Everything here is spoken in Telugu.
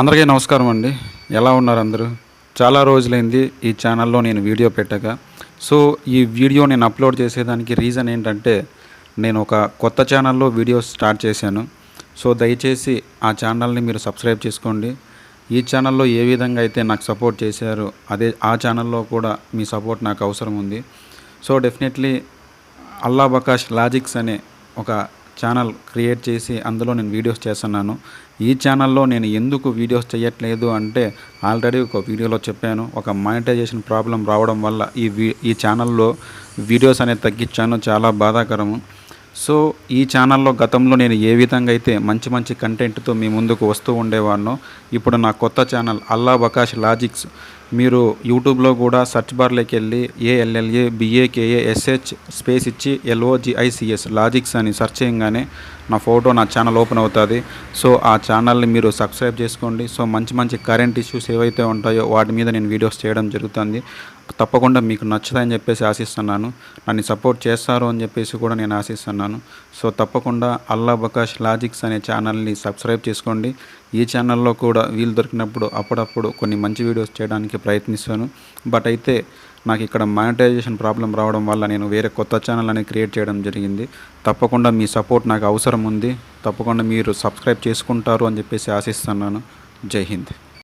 అందరికీ నమస్కారం అండి. ఎలా ఉన్నారు అందరూ? చాలా రోజులైంది ఈ ఛానల్లో నేను వీడియో పెట్టాక. సో ఈ వీడియో నేను అప్లోడ్ చేసేదానికి రీజన్ ఏంటంటే నేను ఒక కొత్త ఛానల్లో వీడియోస్ స్టార్ట్ చేశాను. సో దయచేసి ఆ ఛానల్ని మీరు సబ్స్క్రైబ్ చేసుకోండి. ఈ ఛానల్లో ఏ విధంగా అయితే నాకు సపోర్ట్ చేశారో అదే ఆ ఛానల్లో కూడా మీ సపోర్ట్ నాకు అవసరం ఉంది. So definitely Alla Bakash logics అనే ఒక ఛానల్ క్రియేట్ చేసి అందులో నేను వీడియోస్ చేస్తున్నాను. ఈ ఛానల్లో నేను ఎందుకు వీడియోస్ చేయట్లేదు అంటే ఆల్రెడీ ఒక వీడియోలో చెప్పాను. ఒక మానిటైజేషన్ ప్రాబ్లం రావడం వల్ల ఈ వీ ఈ ఛానల్లో వీడియోస్ అనేది తగ్గించాను. చాలా బాధాకరము. సో ఈ ఛానల్లో గతంలో నేను ఏ విధంగా అయితే మంచి మంచి కంటెంట్తో మీ ముందుకు వస్తూ ఉండేవాడినో ఇప్పుడు నా కొత్త ఛానల్ అల్లా బకాష్ లాజిక్స్ మీరు యూట్యూబ్లో కూడా సర్చ్ బార్లోకి వెళ్ళి ఏఎల్ఎల్ఏ బిఏకేఏ ఎస్హెచ్ స్పేస్ ఇచ్చి ఎల్ఓజిఐసిఎస్ లాజిక్స్ అని సెర్చ్ చేయగానే నా ఫోటో నా ఛానల్ ఓపెన్ అవుతుంది. సో ఆ ఛానల్ని మీరు సబ్స్క్రైబ్ చేసుకోండి. సో మంచి మంచి కరెంట్ ఇష్యూస్ ఏవైతే ఉంటాయో వాటి మీద నేను వీడియోస్ చేయడం జరుగుతుంది. తప్పకుండా మీకు నచ్చుతాయని చెప్పేసి ఆశిస్తున్నాను. నన్ను సపోర్ట్ చేస్తారు అని చెప్పేసి కూడా నేను ఆశిస్తున్నాను. సో తప్పకుండా అల్లా బకాష్ లాజిక్స్ అనే ఛానల్ని సబ్స్క్రైబ్ చేసుకోండి. ఈ ఛానల్లో కూడా వీలు దొరికినప్పుడు అప్పుడప్పుడు కొన్ని మంచి వీడియోస్ చేయడానికి ప్రయత్నిస్తాను. బట్ అయితే నాకు ఇక్కడ మానిటైజేషన్ ప్రాబ్లం రావడం వల్ల నేను వేరే కొత్త ఛానల్ అనేది క్రియేట్ చేయడం జరిగింది. తప్పకుండా మీ సపోర్ట్ నాకు అవసరం ఉంది. తప్పకుండా మీరు సబ్స్క్రైబ్ చేసుకుంటారు అని చెప్పేసి ఆశిస్తున్నాను. జై హింద్.